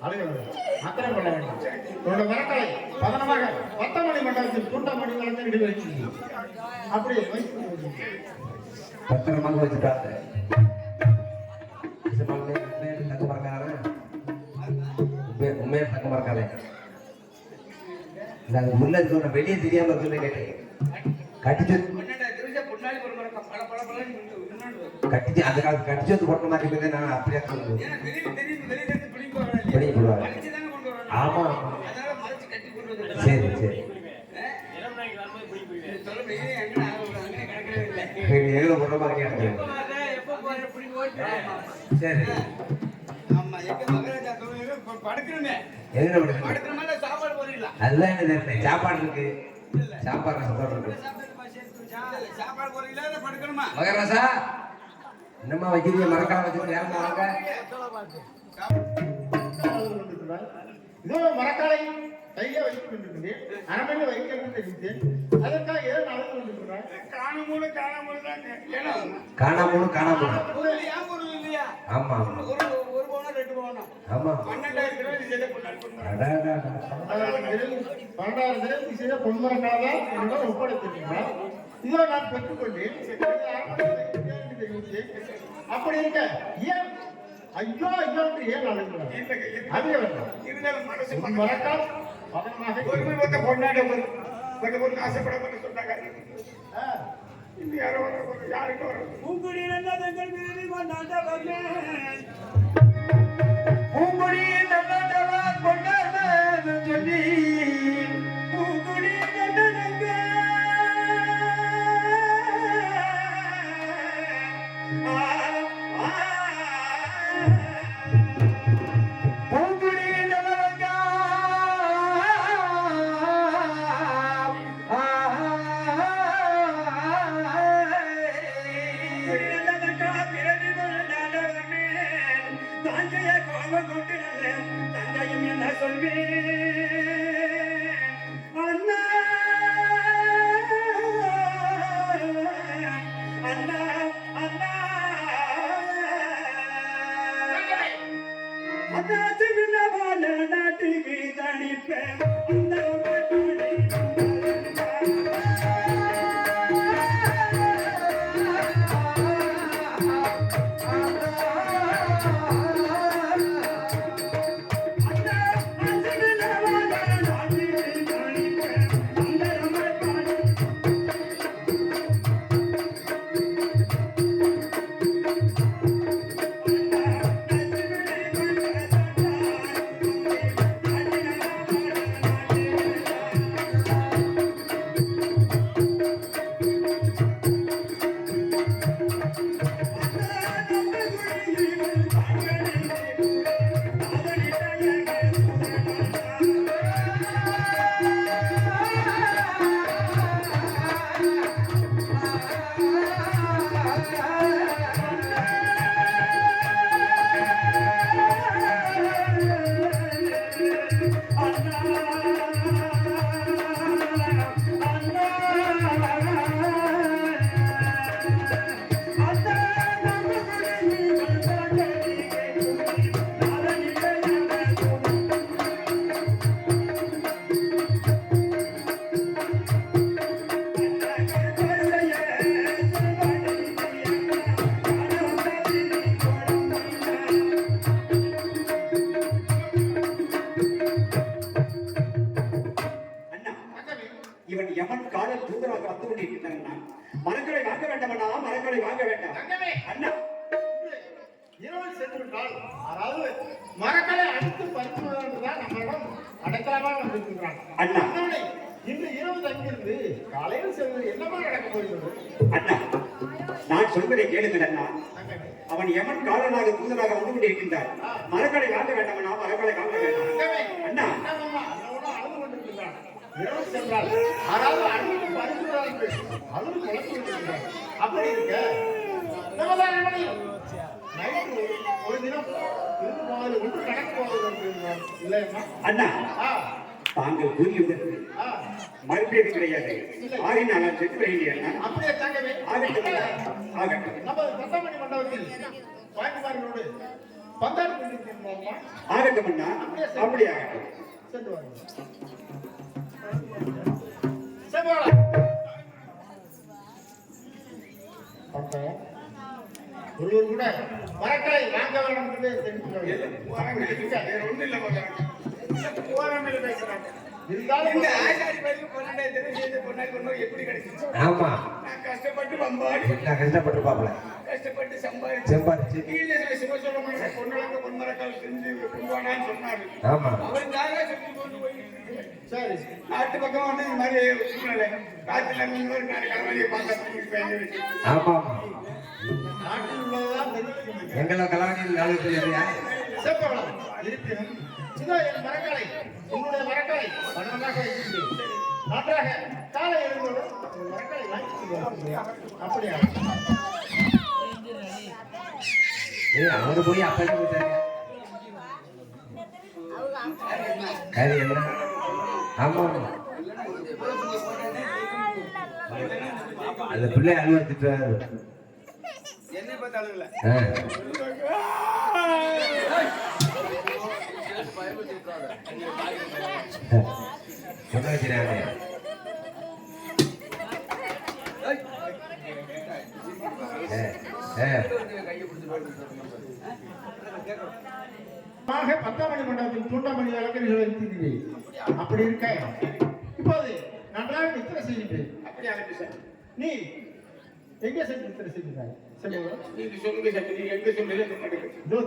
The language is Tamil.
அவர் கொள்ள உன்னோட பதனமாக பத்தமணி மண்டலத்தில் தூண்டமணி பத்திரமாக வச்சுட்டாங்க தக்க தக்க நாங்கள் வெளியே தெரியாம இருக்குன்னு கேட்டேன். கட்டிச்சு கட்டிச்சு அந்த காலத்து கட்டிச்சு வந்து போட்ட மாதிரி இருந்தது. நான் அப்படியே? வெளியே போடுவாங்க. ஆமா. கட்டி சரி சரி. எங்க போடுற மாதிரி சரி ஆமா. எங்க மகாராஜா கோவிலுக்கு இப்ப படுக்கணுமே. எங்க விடுங்க படுக்கிற மாதிரி சாப்பாடு போறீங்களா அதெல்லாம் என்ன தெரியல சாப்பாடு இருக்கு. சாப்பாடு ரசத்தோடு இருக்கு. சாப்பாடு போறீங்களா படுக்கணுமா? மகராசா என்னம்மா வைக்கிறீங்க? மறக்காம வச்சுட்டு வாங்க இதோ மரக்காலை கையில வைத்துக் கொண்டிருக்கிறேன். அரண்மனையில் வைக்கிறது தெரிவித்தேன் அதற்காக ஏதோ நடந்து கொண்டிருக்கிறார் காணாமூல காணாமூல தாங்க ஏன்னா ஏன் பொருள் இல்லையா? ஆமா. ஆமா ஒரு ஒரு பவுனா ரெண்டு பவுனா? ஆமா. பன்னெண்டாயிரம் பண்ணாரு அடாடாடா. பன்னெண்டாயிரம் தினம் செய்த பொன்மரக்காக என்னிடம் ஒப்படைத்திருக்கிறார். இதோ நான் பெற்றுக்கொண்டேன். அப்படி இருக்க. ஏன்? ஐயோ ஐயோ ஏன் மரக்கால் பதனமாக பொறுமை பார்த்த பொண்ணாட ஒரு ஆசைப்பட சொன்னாங்க. ஆ. இந்த யாரோ யாருக்கு வர பூங்குடி கொண்டாட பூங்குடி நாட்டுக்கு தனிப்பேன் அந்த அண்ணா மரங்களை வாங்க வேண்டாமண்ணா மரங்களை வாங்க வேண்டாம். அண்ணா இரவில் சென்று விட்டால் அதாவது மரக்களை அடித்து பறித்துவதற்குதான் நம்மிடம் அடைக்கலமாக வந்திருக்கிறான் அண்ணா. அண்ணாமலை, இன்று இரவு தங்கியிருந்து காலையில் செல்வது என்னமா நடக்கப் போகிறது அண்ணா நான் சொல்வதை கேளுங்கள் அண்ணா. அவன் யமன் காலனாக தூதராக வந்து கொண்டிருக்கின்றார் மரங்களை வாங்க வேண்டாமண்ணா மரங்களை வாங்க வேண்டாம் அண்ணா அண்ணனோடு அழுது கொண்டிருக்கிறான். இரவு சென்றால் அதாவது அடித்து பறித்துவதற்கு அழுது குழப்பி விடுகின்றான். அப்படி இருக்க ஒரு- தினம் இருந்து போவது ஒன்று நடக்கப் போவது இல்லையம்மா அண்ணா? தாங்கள் கூறியதற்கு மறுபடியும் கிடையாது ஆகினால் வருகிறேன் அண்ணா. அப்படியே தங்கமே ஆகட்டும். ஆகட்டும் நமது பத்தாமணி மண்டபத்தில் வாய்க்குமார்களோடு பந்தாடி ஆகட்டும் அண்ணா. அப்படி ஆகட்டும். சென்று வாருங்கள் செவ்வாழை தெரிவு செய்த பொண்ணாடி ஒண்ணும் எப்படி கிடைச்சிச்சு? ஆமா. நான் கஷ்டப்பட்டு வம்பாடி நான் கஷ்டப்பட்டிருப்பாப்ல கஷ்டப்பட்டு சம்பாதிச்சு செம்பாரிச்சு. கீழே சிவ சொல்ல பொண்ணுக்கு பொன்மரக்கால் செஞ்சு கொண்டு வானான்னு சொன்னாரு. ஆமா. செஞ்சு கொண்டு போயிட்டு இருக்கேன். சரி நாட்டு பக்கம் வந்து இந்த மாதிரி சூழ்நிலை காத்துல இருந்து ஒரு பார்க்க ஆமா. நாட்டில் தெரிவிக்கின்றன. எங்களை செவ்வாழை இருப்பினும் இதோ என் மரக்கலை உன்னுடைய மரக்கலை பணமாக இருக்கிறது நன்றாக காலை எழுந்தோடு உன் மரக்கலை வாங்கிக் கொண்டு வா. அப்படியா? ஏய் அவங்க போய் அப்பா போயிட்டாங்க அது என்ன? ஆமா அந்த பிள்ளை அனுமதிச்சுட்டாரு என்ன வச்சுறாங்க. மாக பத்தாம் மணி மண்டபத்தில் தூண்டாமணி விளக்கறிகள் இருக்கிறீர்கள் அப்படி இருக்க. இப்போது நன்றாக நித்திரை செய்கின்றேன். அப்படி அனுப்பி சார்? நீ எங்கே சென்று நித்திரை செய்கிறாய்? சொல்லுங்க சார் எங்க சொல்லுங்க இதோ